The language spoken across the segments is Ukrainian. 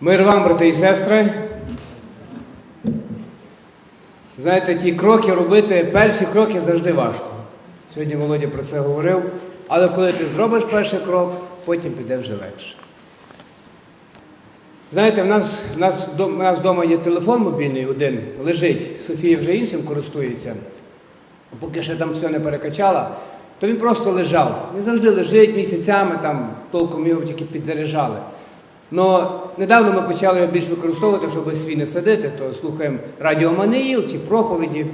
Мир вам, брати і сестри. Знаєте, ті кроки робити, перші кроки завжди важко. Сьогодні Володя про це говорив. Але коли ти зробиш перший крок, потім піде вже легше. Знаєте, в нас, в нас, в нас вдома є телефон мобільний один, лежить. Софія вже іншим користується. Поки ще там все не перекачала, то він просто лежав. Він завжди лежить місяцями, там толком його тільки підзаряджали. Но недавно ми почали його більш використовувати, щоб свій не садити, то слухаємо Радіо Маниїл чи проповіді.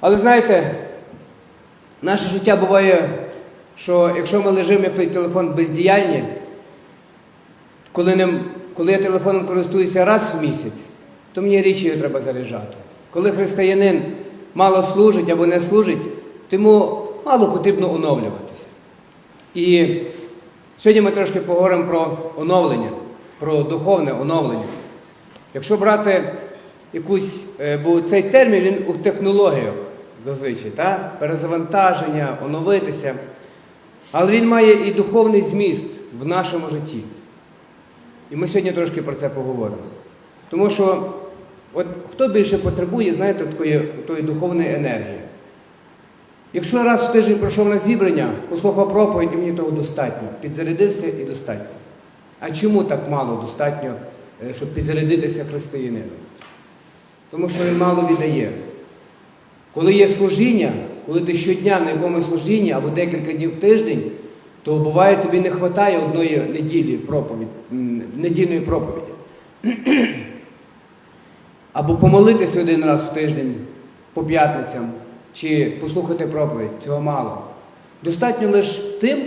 Але знаєте, наше життя буває, що якщо ми лежимо, як той телефон бездіяльні, коли, ним, коли я телефоном користуюся раз в місяць, то мені річ його треба заряджати. Коли християнин мало служить або не служить, то йому мало потрібно оновлюватися. І сьогодні ми трошки поговоримо про оновлення, про духовне оновлення. Якщо брати якусь, е, бо цей термін він у технологіях зазвичай, та? перезавантаження, оновитися. Але він має і духовний зміст в нашому житті. І ми сьогодні трошки про це поговоримо. Тому що от хто більше потребує, знаєте, такої, тої духовної енергії. Якщо раз в тиждень пройшов на зібрання, послухав проповідь, і мені того достатньо. Підзарядився і достатньо. А чому так мало достатньо, е, щоб підзарядитися християнином? Тому що він мало віддає. Коли є служіння, коли ти щодня на якомусь служінні або декілька днів в тиждень, то буває тобі не вистачає одної неділі проповідь, недільної проповіді. Або помолитися один раз в тиждень по п'ятницям, чи послухати проповідь, цього мало. Достатньо лише тим,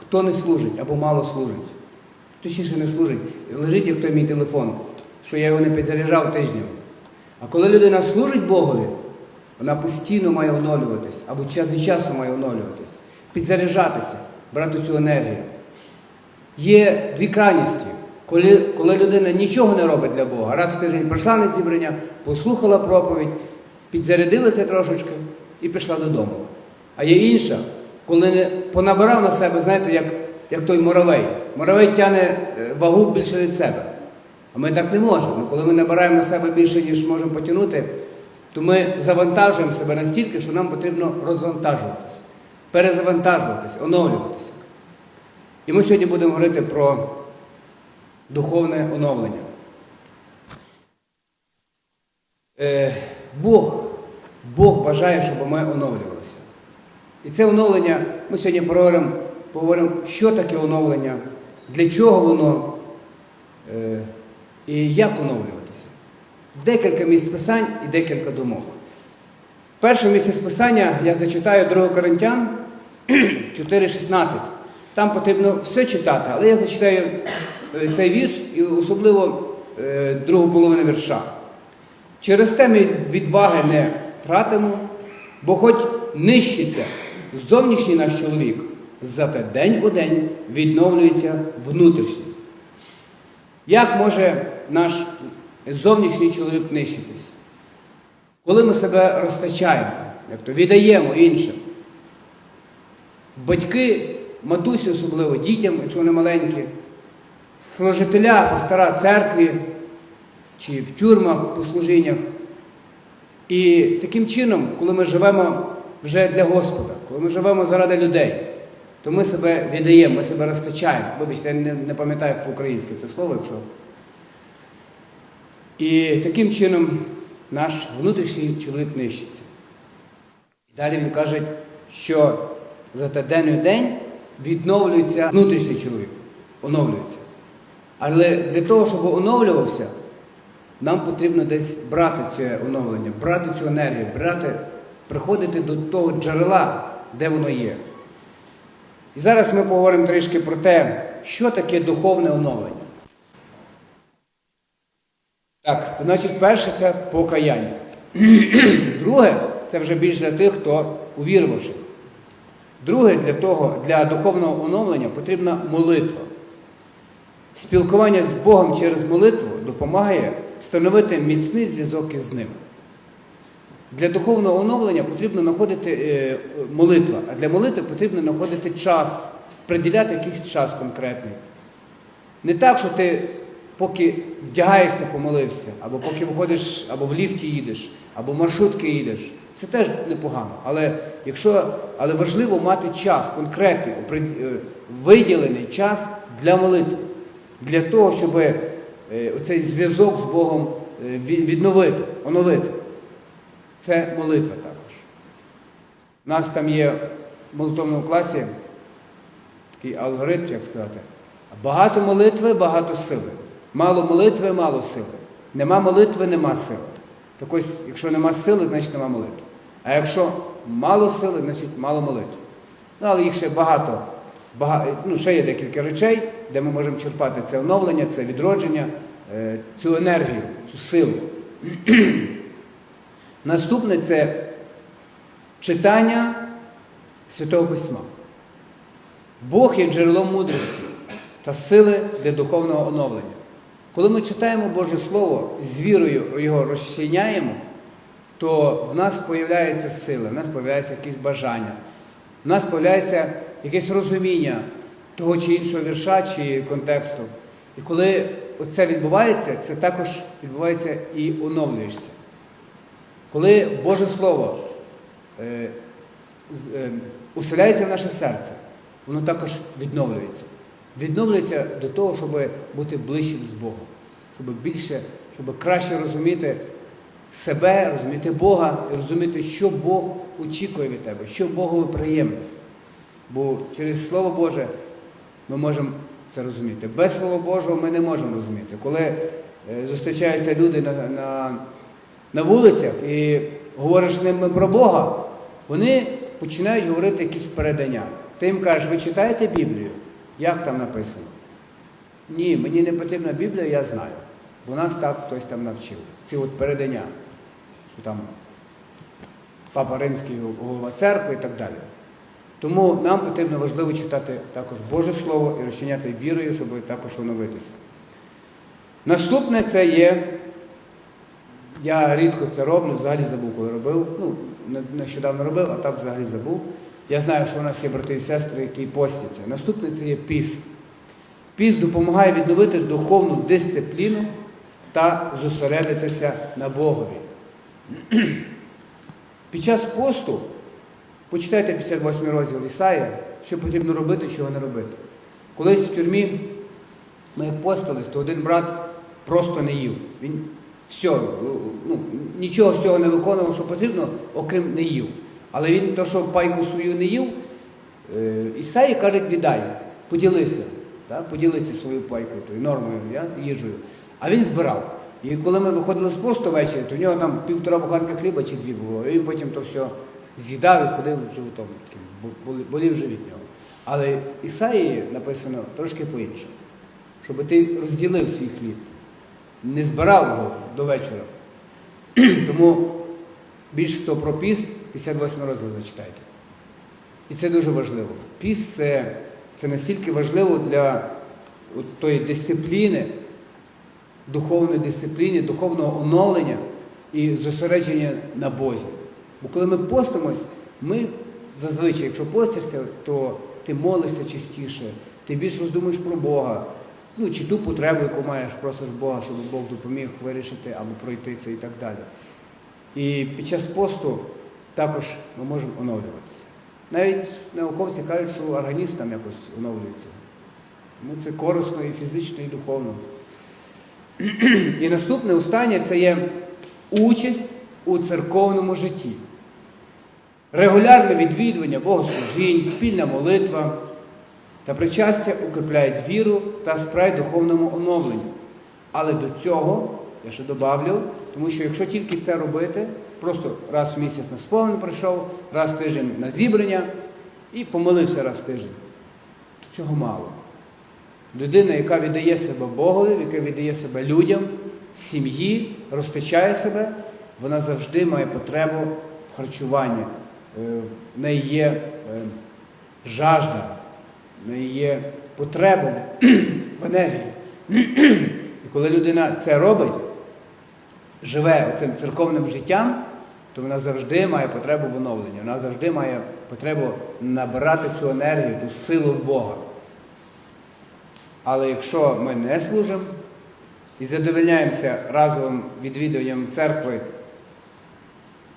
хто не служить або мало служить. Точніше не служить. Лежить як той мій телефон, що я його не підзаряджав тижнем. А коли людина служить Богові, вона постійно має оновлюватись, або час від часу має оновлюватись, підзаряджатися, брати цю енергію. Є дві крайності. Коли, коли людина нічого не робить для Бога, раз в тиждень прийшла на зібрання, послухала проповідь, підзарядилася трошечки і пішла додому. А є інша, коли не понабирав на себе, знаєте, як, як той муравей. Муравей тягне е, вагу більше від себе. А ми так не можемо. Коли ми набираємо на себе більше, ніж можемо потягнути, то ми завантажуємо себе настільки, що нам потрібно розвантажуватися, перезавантажуватися, оновлюватися. І ми сьогодні будемо говорити про духовне оновлення. Е, Бог, Бог бажає, щоб ми оновлювалися. І це оновлення ми сьогодні поговоримо, поговоримо що таке оновлення, для чого воно е, і як оновлюватися. Декілька місць писань і декілька думок. Перше місце списання я зачитаю 2 Коринтян 4,16. Там потрібно все читати, але я зачитаю е, цей вірш і особливо е, другу половину вірша. Через те ми відваги не тратимо, бо хоч нищиться зовнішній наш чоловік, зате день у день відновлюється внутрішній. Як може наш зовнішній чоловік нищитись? Коли ми себе розтачаємо, як то віддаємо іншим. Батьки, матусі особливо, дітям, якщо вони маленькі, служителя, пастора церкві чи в тюрмах, по служіннях. І таким чином, коли ми живемо вже для Господа, коли ми живемо заради людей, то ми себе віддаємо, ми себе розтачаємо. Вибачте, я не, не пам'ятаю по-українськи це слово, якщо. І таким чином наш внутрішній чоловік нищиться. І далі він каже, що за те день у день відновлюється внутрішній чоловік, оновлюється. Але для того, щоб оновлювався, нам потрібно десь брати це оновлення, брати цю енергію, брати, приходити до того джерела, де воно є. І зараз ми поговоримо трішки про те, що таке духовне оновлення. Так, значить, перше це покаяння. Друге, це вже більш для тих, хто увірувавши. Друге, для того, для духовного оновлення потрібна молитва. Спілкування з Богом через молитву допомагає встановити міцний зв'язок із Ним. Для духовного оновлення потрібно знаходити е, молитва, а для молитви потрібно знаходити час, приділяти якийсь час конкретний. Не так, що ти поки вдягаєшся, помолився, або поки виходиш, або в ліфті їдеш, або в маршрутки їдеш. Це теж непогано. Але якщо, але важливо мати час, конкретний, е, виділений час для молитви, для того, щоб оцей зв'язок з Богом е, відновити, оновити. Це молитва також. У нас там є в молитовному класі такий алгоритм, як сказати. Багато молитви, багато сили. Мало молитви, мало сили. Нема молитви, нема сили. Так ось, якщо нема сили, значить нема молитви. А якщо мало сили, значить мало молитви. Ну, але їх ще багато. Ну, ще є декілька речей, де ми можемо черпати це оновлення, це відродження, е, цю енергію, цю силу. Наступне це читання Святого Письма. Бог є джерелом мудрості та сили для духовного оновлення. Коли ми читаємо Боже Слово, з вірою його розчиняємо, то в нас з'являється сила, в нас з'являється якісь бажання, в нас з'являється якесь розуміння того чи іншого вірша чи контексту. І коли це відбувається, це також відбувається і оновлюєшся. Коли Боже Слово е, е, уселяється в наше серце, воно також відновлюється. Відновлюється до того, щоб бути ближчим з Богом, щоб більше, щоб краще розуміти себе, розуміти Бога і розуміти, що Бог очікує від тебе, що Богові приємно. Бо через Слово Боже ми можемо це розуміти. Без Слова Божого ми не можемо розуміти. Коли е, зустрічаються люди на, на, на вулицях і говориш з ними про Бога, вони починають говорити якісь передання. Ти їм кажеш, ви читаєте Біблію? Як там написано? Ні, мені не потрібна Біблія, я знаю. Бо нас так хтось там навчив. Ці от передання, що там Папа Римський, голова церкви і так далі. Тому нам потрібно важливо читати також Боже Слово і розчиняти вірою, щоб також оновитися. Наступне це є, я рідко це роблю, взагалі забув, коли робив. Ну, нещодавно робив, а так взагалі забув. Я знаю, що у нас є брати і сестри, які постяться. Наступне це є піст. Піст допомагає відновити духовну дисципліну та зосередитися на Богові. Під час посту почитайте 58 розділ Ісаї, що потрібно робити, чого не робити. Колись в тюрмі ми як постились, то один брат просто не їв. Він все, ну, нічого з цього не виконував, що потрібно, окрім не їв. Але він то, що пайку свою не їв, е, Ісаї каже, віддай, поділися, та, поділися своєю пайкою, тою нормою, я, їжею. А він збирав. І коли ми виходили з посту ввечері, то в нього там півтора буханки хліба чи дві було, і він потім то все з'їдав і ходив животом, болів живіт нього. Але Ісаї написано трошки по-іншому, щоб ти розділив свій хліб, не збирав його до вечора. Тому більш хто про піст, 58 розділ зачитайте. І це дуже важливо. Піст це, це настільки важливо для от тої дисципліни, духовної дисципліни, духовного оновлення і зосередження на Бозі. Бо коли ми постимось, ми зазвичай, якщо постишся, то ти молишся частіше, ти більш роздумуєш про Бога, ну чи ту потребу, яку маєш, просиш Бога, щоб Бог допоміг вирішити або пройти це і так далі. І під час посту також ми можемо оновлюватися. Навіть науковці кажуть, що організм там якось оновлюється. Тому це корисно і фізично, і духовно. І наступне останнє це є участь у церковному житті. Регулярне відвідування богослужінь, спільна молитва та причастя укріпляють віру та сприяють духовному оновленню. Але до цього, я ще добавлю, тому що якщо тільки це робити, просто раз в місяць на сповнен прийшов, раз в тиждень на зібрання і помолився раз в тиждень, то цього мало. Людина, яка віддає себе Богові, яка віддає себе людям, сім'ї, розтичає себе, вона завжди має потребу в харчуванні. Е, В неї є е, жажда, в неї є потреба в енергії. І коли людина це робить, живе цим церковним життям, то вона завжди має потребу в оновленні, вона завжди має потребу набирати цю енергію, ту силу в Бога. Але якщо ми не служимо, і задовольняємося разовим відвідуванням церкви,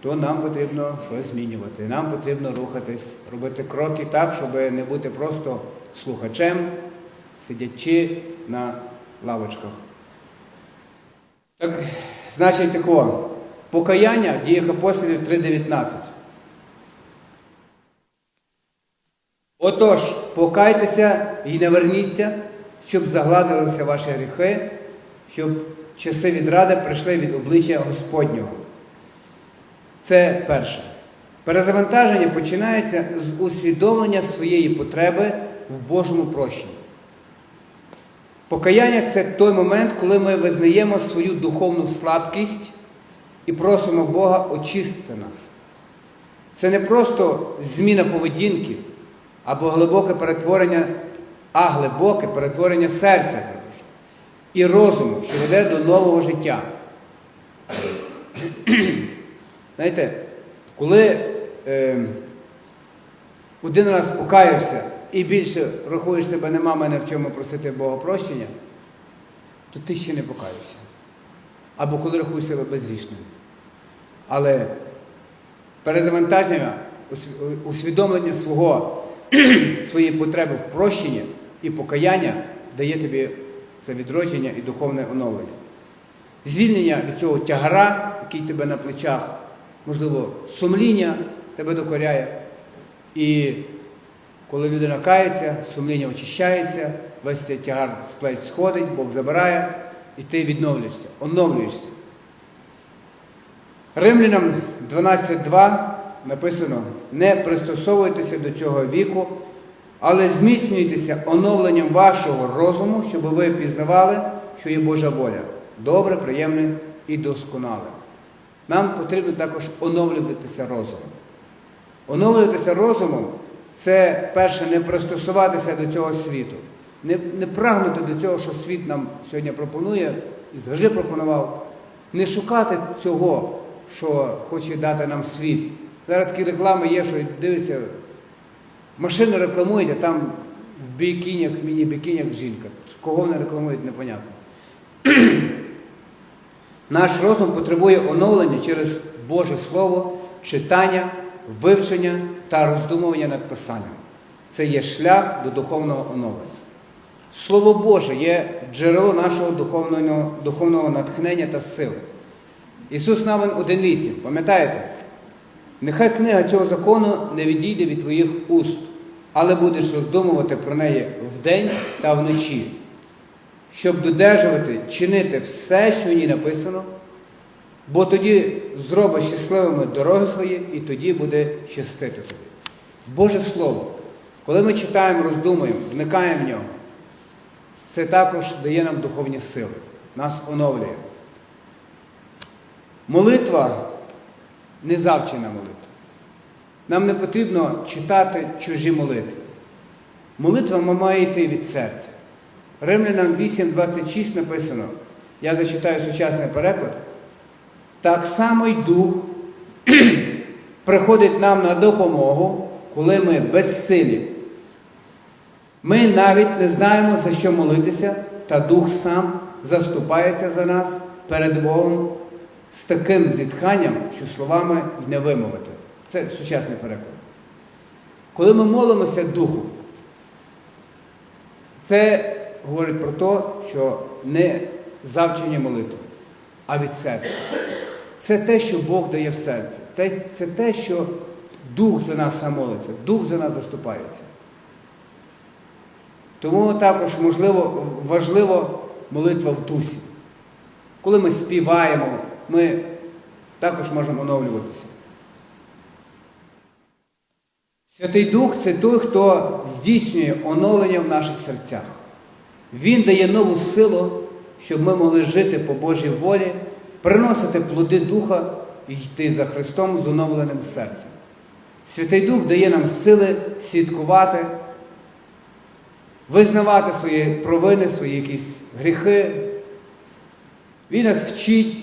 то нам потрібно щось змінювати. Нам потрібно рухатись, робити кроки так, щоб не бути просто слухачем, сидячи на лавочках. Так, значить такого. Покаяння діях апостолів 3.19. Отож, покайтеся і не верніться, щоб загладилися ваші гріхи, щоб часи відради прийшли від обличчя Господнього. Це перше. Перезавантаження починається з усвідомлення своєї потреби в Божому прощенні. Покаяння це той момент, коли ми визнаємо свою духовну слабкість і просимо Бога очистити нас. Це не просто зміна поведінки або глибоке перетворення, а глибоке перетворення серця і розуму, що веде до нового життя. Знаєте, коли е, один раз покаявся і більше рахуєш себе, нема мене в чому просити Бога прощення, то ти ще не покаявся. Або коли рахуєш себе безрішним. Але перезавантаження, усвідомлення свого, своєї потреби в прощенні і покаяння дає тобі це відродження і духовне оновлення. Звільнення від цього тягара, який тебе на плечах, можливо, сумління тебе докоряє. І коли людина кається, сумління очищається, весь цей тягар з плеч сходить, Бог забирає, і ти відновлюєшся, оновлюєшся. Римлянам 12.2 написано: не пристосовуйтеся до цього віку, але зміцнюйтеся оновленням вашого розуму, щоб ви пізнавали, що є Божа воля, добре, приємне і досконале. Нам потрібно також оновлюватися розумом. Оновлюватися розумом це перше не пристосуватися до цього світу, не, не прагнути до цього, що світ нам сьогодні пропонує і завжди пропонував, не шукати цього, що хоче дати нам світ. Зараз такі реклами є, що дивися, машини рекламують, а там в бікінях, в міні-бікінях жінка. Кого вони рекламують, непонятно. Наш розум потребує оновлення через Боже Слово, читання, вивчення та роздумування над Писанням. Це є шлях до духовного оновлення. Слово Боже є джерело нашого духовного, духовного натхнення та сили. Ісус Навин 1.8, пам'ятаєте? Нехай книга цього закону не відійде від твоїх уст, але будеш роздумувати про неї вдень та вночі, щоб додержувати, чинити все, що в ній написано, бо тоді зробиш щасливими дороги свої, і тоді буде щастити тобі. Боже Слово, коли ми читаємо, роздумуємо, вникаємо в нього, це також дає нам духовні сили, нас оновлює. Молитва не завчена молитва. Нам не потрібно читати чужі молитви. Молитва має йти від серця. Римлянам 8.26 написано, я зачитаю сучасний переклад. Так само й Дух приходить нам на допомогу, коли ми безсилі. Ми навіть не знаємо, за що молитися, та Дух сам заступається за нас перед Богом з таким зітханням, що словами й не вимовити. Це сучасний переклад. Коли ми молимося Духу, це говорить про те, що не завчення молитви, а від серця. Це те, що Бог дає в серце. Це те, що Дух за нас сам молиться, Дух за нас заступається. Тому також можливо, важливо молитва в дусі. Коли ми співаємо, ми також можемо оновлюватися. Святий Дух це той, хто здійснює оновлення в наших серцях. Він дає нову силу, щоб ми могли жити по Божій волі, приносити плоди Духа і йти за Христом з оновленим серцем. Святий Дух дає нам сили свідкувати, визнавати свої провини, свої якісь гріхи. Він нас вчить,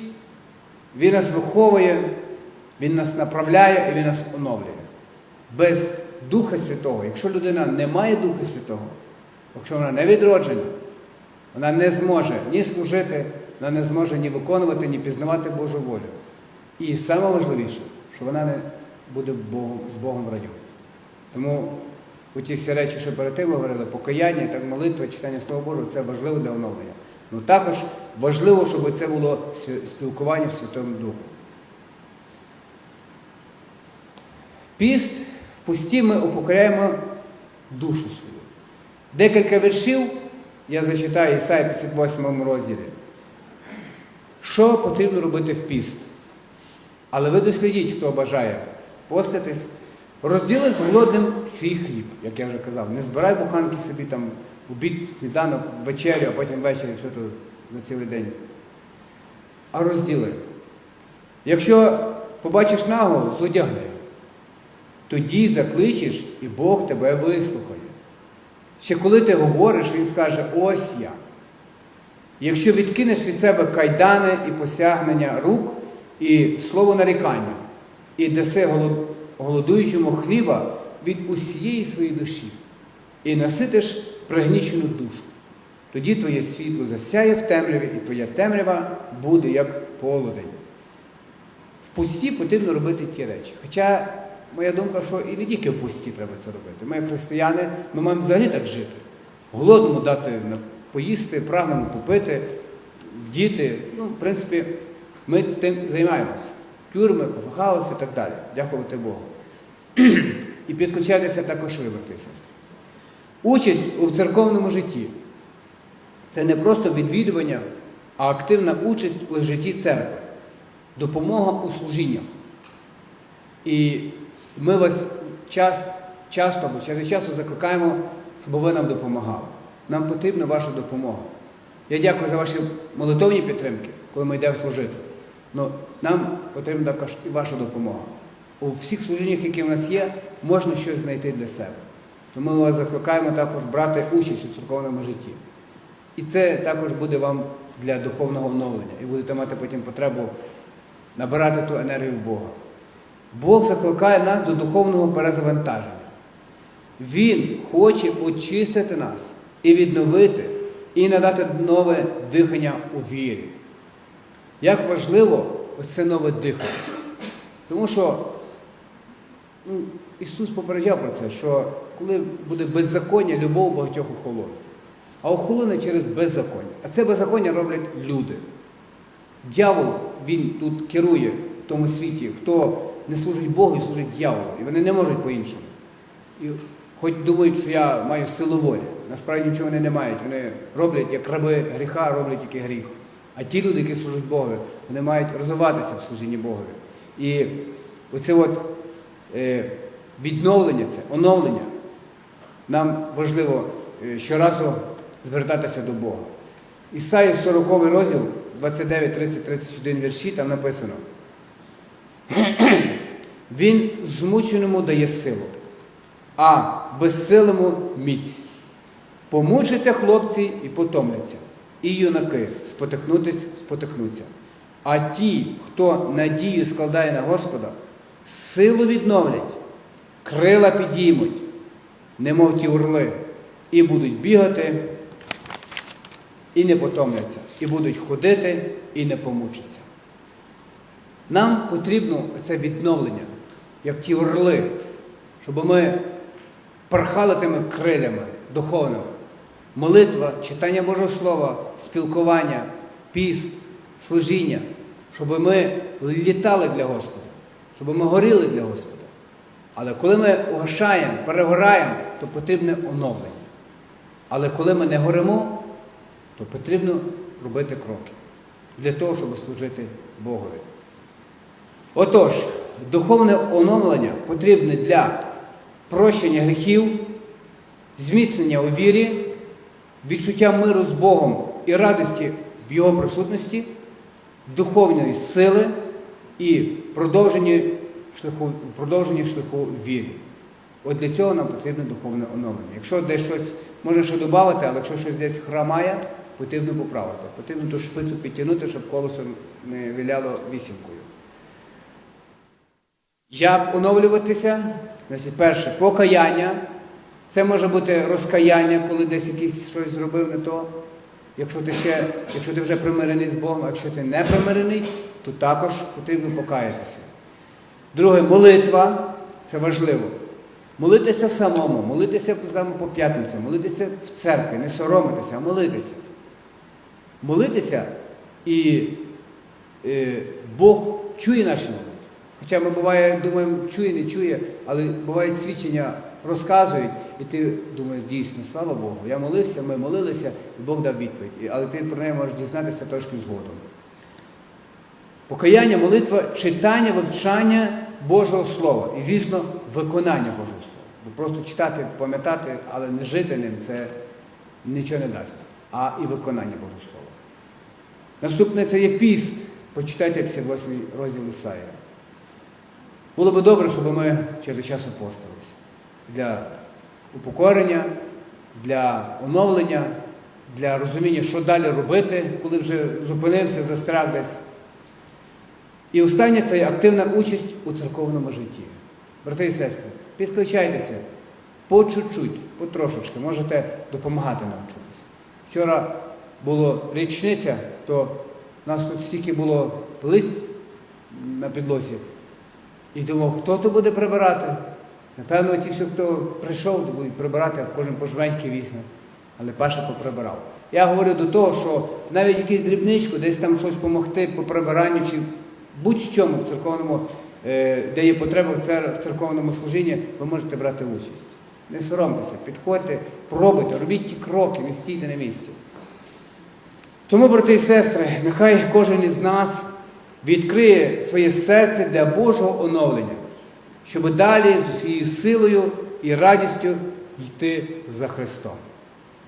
Він нас виховує, Він нас направляє і Він нас оновлює. Без Духа Святого, якщо людина не має Духа Святого, якщо вона не відроджена, вона не зможе ні служити, вона не зможе ні виконувати, ні пізнавати Божу волю. І саме важливіше, що вона не буде з Богом в раю. Тому ті всі речі, що перед тим говорили, покаяння, так молитва, читання Слова Божого, це важливо для оновлення. Ну також важливо, щоб це було спілкування в Святому Духу. Піст в пусті ми упокоряємо душу свою. Декілька віршів я зачитаю Ісаї 58 розділі. Що потрібно робити в піст? Але ви дослідіть, хто бажає поститись. Розділи з голодним свій хліб, як я вже казав. Не збирай буханки собі там обід, сніданок, вечерю, а потім ввечері все тут за цілий день. А розділи. Якщо побачиш наголос, одягни. Тоді закличеш, і Бог тебе вислухає. Ще коли ти говориш, Він скаже, ось я. Якщо відкинеш від себе кайдани і посягнення рук, і слово нарікання, і даси голодуючому хліба від усієї своєї душі, і наситиш пригнічену душу, тоді твоє світло засяє в темряві, і твоя темрява буде як полудень. В пусті потрібно робити ті речі. Хоча моя думка, що і не тільки в пусті треба це робити. Ми, християни, ми маємо взагалі так жити. Голодному дати поїсти, прагному попити, діти. Ну, в принципі, ми тим займаємося. Тюрми, кофехауси і так далі. Дякувати Богу. І підключайтеся також ви, брати і сестри. Участь у церковному житті це не просто відвідування, а активна участь у житті церкви, допомога у служіннях. І ми вас час, часто або від часу закликаємо, щоб ви нам допомагали. Нам потрібна ваша допомога. Я дякую за ваші молитовні підтримки, коли ми йдемо служити. Но нам потрібна також і ваша допомога. У всіх служіннях, які в нас є, можна щось знайти для себе. Тому ми вас закликаємо також брати участь у церковному житті. І це також буде вам для духовного оновлення. І будете мати потім потребу набирати ту енергію в Бога. Бог закликає нас до духовного перезавантаження. Він хоче очистити нас і відновити, і надати нове дихання у вірі. Як важливо ось це нове дихання. Тому що ну, Ісус попереджав про це, що коли буде беззаконня, любов багатьох охолоне. А охолоне через беззаконня. А це беззаконня роблять люди. Дьявол, він тут керує в тому світі, хто не служить Богу і служить дьяволу. І вони не можуть по-іншому. І хоч думають, що я маю силу волі. Насправді нічого вони не мають. Вони роблять, як раби гріха, роблять тільки гріх. А ті люди, які служать Богові, вони мають розвиватися в служінні Богові. І оце от е, відновлення, це оновлення, нам важливо е, щоразу звертатися до Бога. Ісаї 40 розділ, 29, 30, 31 вірші, там написано. Він змученому дає силу, а безсилому міць. Помучаться хлопці і потомляться, і юнаки спотикнутись спотикнуться. А ті, хто надію складає на Господа, силу відновлять, крила підіймуть, немов ті орли, і будуть бігати, і не потомляться, і будуть ходити, і не помучаться. Нам потрібно це відновлення, як ті орли, щоб ми порхали тими крилями духовними. Молитва, читання Божого Слова, спілкування, піст, служіння, щоб ми літали для Господа, щоб ми горіли для Господа. Але коли ми угашаємо, перегораємо, то потрібне оновлення. Але коли ми не горимо, то потрібно робити кроки для того, щоб служити Богові. Отож, духовне оновлення потрібне для прощення гріхів, зміцнення у вірі, відчуття миру з Богом і радості в Його присутності, духовної сили і продовження шляху, в продовженні шляху в вірі. От для цього нам потрібне духовне оновлення. Якщо десь щось може ще додати, але якщо щось десь храмає, потрібно поправити. Потрібно ту шпицю підтягнути, щоб колесо не віляло вісімкою. Як оновлюватися? Значить, перше, покаяння. Це може бути розкаяння, коли десь якийсь щось зробив не то. Якщо ти, ще, якщо ти вже примирений з Богом, а якщо ти не примирений, то також потрібно покаятися. Друге, молитва це важливо. Молитися самому, молитися по п'ятницям, молитися в церкві, не соромитися, а молитися. Молитися і е, Бог чує наші молитви. Хоча ми буває, думаємо, чує, не чує, але бувають свідчення, розказують, і ти думаєш, дійсно, слава Богу, я молився, ми молилися, і Бог дав відповідь. Але ти про неї можеш дізнатися трошки згодом. Покаяння, молитва, читання, вивчання Божого Слова. І, звісно, виконання Божого Слова. Бо просто читати, пам'ятати, але не жити ним це нічого не дасть. А і виконання Божого Слова. Наступне це є піст. Почитайте 58 розділ Ісаїя. Було би добре, щоб ми час часу постилися для упокорення, для оновлення, для розуміння, що далі робити, коли вже зупинився, застряг десь. І останнє це активна участь у церковному житті. Брати і сестри, підключайтеся по чуть-чуть, потрошечки, можете допомагати нам чомусь. Вчора була річниця, то нас тут стільки було лист на підлозі. І думав, хто то буде прибирати? Напевно, ті, всі, хто прийшов, то будуть прибирати, а кожен по візьме. Але Паша поприбирав. Я говорю до того, що навіть якийсь дрібничку, десь там щось допомогти по прибиранню чи будь-чому в церковному, е, де є потреба в церковному служінні, ви можете брати участь. Не соромтеся, підходьте, пробуйте, робіть ті кроки, не стійте на місці. Тому, брати і сестри, нехай кожен із нас відкриє своє серце для Божого оновлення, щоб далі з усією силою і радістю йти за Христом.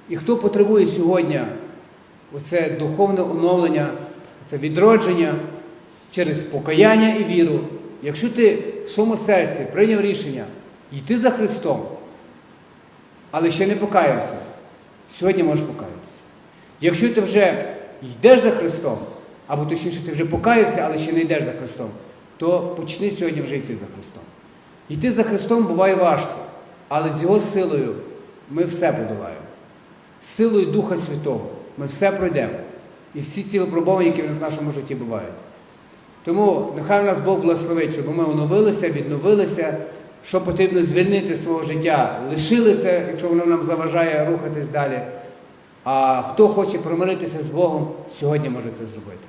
І хто потребує сьогодні оце духовне оновлення, це відродження через покаяння і віру, якщо ти в своєму серці прийняв рішення йти за Христом, але ще не покаявся, сьогодні можеш покаятися. Якщо ти вже йдеш за Христом, або точніше ти вже покаявся, але ще не йдеш за Христом, то почни сьогодні вже йти за Христом. Йти за Христом буває важко, але з Його силою ми все подолаємо. З силою Духа Святого ми все пройдемо. І всі ці випробування, які в нашому житті бувають. Тому нехай нас Бог благословить, щоб ми оновилися, відновилися, що потрібно звільнити з свого життя, лишили це, якщо воно нам заважає рухатись далі. А хто хоче примиритися з Богом, сьогодні може це зробити.